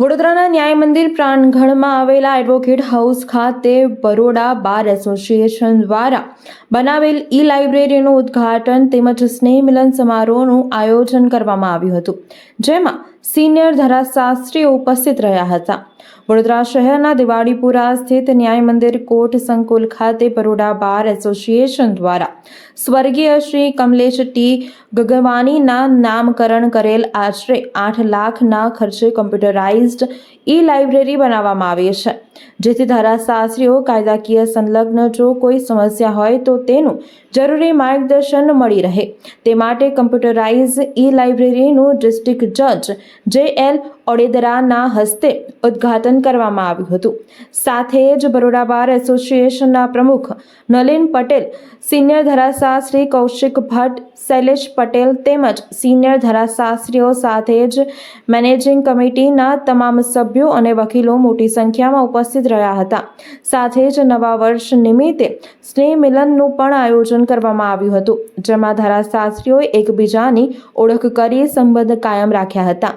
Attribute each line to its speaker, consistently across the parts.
Speaker 1: વડોદરાના ન્યાય મંદિર પ્રાંગણમાં આવેલા એડવોકેટ હાઉસ ખાતે બરોડા બાર એસોસિએશન દ્વારા બનાવેલ ઈ લાઇબ્રેરીનું ઉદ્ઘાટન તેમજ સ્નેહ મિલન સમારોહનું આયોજન કરવામાં આવ્યું હતું, જેમાં સિનિયર ધારાશાસ્ત્રીઓ ઉપસ્થિત રહ્યા હતા. વડોદરા શહેરના દિવાળીપુરા સ્થિત ન્યાય મંદિર કોર્ટ સંકુલ ખાતે બરોડા બાર એસોસિએશન દ્વારા સ્વર્ગીય શ્રી કમલેશ ટી. ગગવાનીના નામકરણ કરેલ આશરે આઠ લાખના ખર્ચે કમ્પ્યુટરાઇઝ્ડ ઈ લાઇબ્રેરી બનાવવામાં આવી છે. જેથી ધારાશાસ્ત્રીઓ, કાયદાકીય સંલગ્ન જો કોઈ સમસ્યા હોય તો તેનું જરૂરી માર્ગદર્શન મળી રહે. તે માટે કમ્પ્યુટરાઇઝ ઈ લાઇબ્રેરીનું ડિસ્ટ્રિક્ટ જજ જે એલ ઓડેદરાના હસ્તે ઉદ્ઘાટન કરવામાં આવ્યું હતું. સાથે જ બરોડા બાર એસોસિએશનના પ્રમુખ નલિન પટેલ, સિનિયર ધારાશાસ્ત્રી કૌશિક ભટ્ટ, શૈલેષ પટેલ તેમજ સિનિયર ધારાશાસ્ત્રીઓ સાથે જ મેનેજિંગ કમિટીના તમામ સભ્યો અને વકીલો મોટી સંખ્યામાં ઉપસ્થિત રહ્યા હતા. સાથે જ નવા વર્ષ નિમિત્તે સ્નેહ મિલનનું પણ આયોજન કરવામાં આવ્યું હતું, જેમાં ધારાશાસ્ત્રીઓએ એકબીજાની ઓળખ કરી સંબંધ કાયમ રાખ્યા હતા.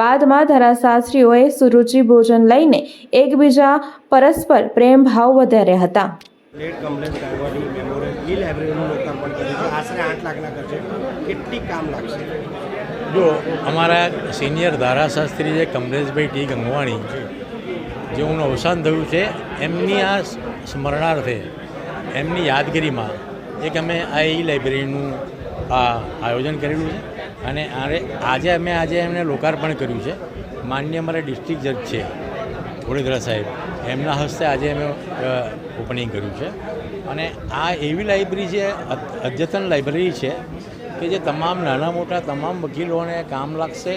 Speaker 1: બાદમાં ધારાશાસ્ત્રીઓએ સુરુચિ ભોજન લઈને એકબીજા પરસ્પર પ્રેમ ભાવ વધાર્યા હતા.
Speaker 2: લેટ કમલેશ કાઢવાની મેમોરિયલ ઈ લાઇબ્રેરીનું લોકાર્પણ કર્યું છે આશરે આઠ લાખના ખર્ચે કેટલી કામ લાગશે?
Speaker 3: જો અમારા સિનિયર ધારાશાસ્ત્રી છે કમલેશભાઈ ટી ગંગવાણી જેઓનું અવસાન થયું છે એમની આ સ્મરણાર્થે એમની યાદગીરીમાં એક અમે આ ઈ લાઇબ્રેરીનું આ આયોજન કરેલું છે. અને આજે અમે આજે એમને લોકાર્પણ કર્યું છે. માન્ય અમારા ડિસ્ટ્રિક્ટ જજ છે વડોદરા સાહેબ. એમના હસ્તે આજે અમે ઓપનિંગ કર્યું છે. અને આ એવી લાઇબ્રેરી છે અદ્યતન લાઇબ્રેરી છે કે જે તમામ નાના મોટા તમામ વકીલોને કામ લાગશે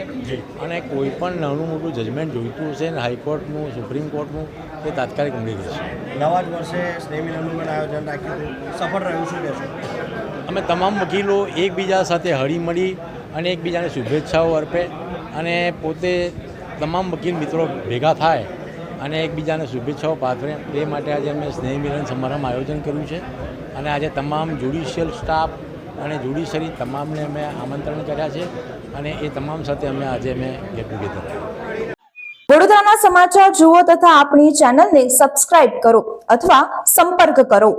Speaker 3: અને કોઈ પણ નાનું મોટું જજમેન્ટ જોઈતું હશે ને હાઈકોર્ટનું સુપ્રીમ કોર્ટનું એ તાત્કાલિક મળી જશે
Speaker 2: નવા જ વર્ષે સ્નેહ મિલનનું પણ આયોજન રાખ્યું હતું. સફળ રહ્યું શું કહેશો?
Speaker 3: અમે તમામ વકીલો એકબીજા સાથે હળી મળી અને એકબીજાને શુભેચ્છાઓ અર્પે અને પોતે તમામ વકીલ મિત્રો ભેગા થાય અને એકબીજાને શુભેચ્છાઓ પાથરે. તે માટે આજે અમે સ્નેહ મિલન સમારંભ આયોજન કર્યું છે અને આજે તમામ જ્યુડિશિયલ સ્ટાફ અને જ્યુડિશરી તમામને અમે આમંત્રણ કર્યા છે અને એ તમામ સાથે અમે આજે અમે ગેટ ટુગેધર
Speaker 1: વડોદરાના સમાચાર જુઓ તથા આપણી ચેનલને સબસ્ક્રાઇબ કરો અથવા સંપર્ક કરો.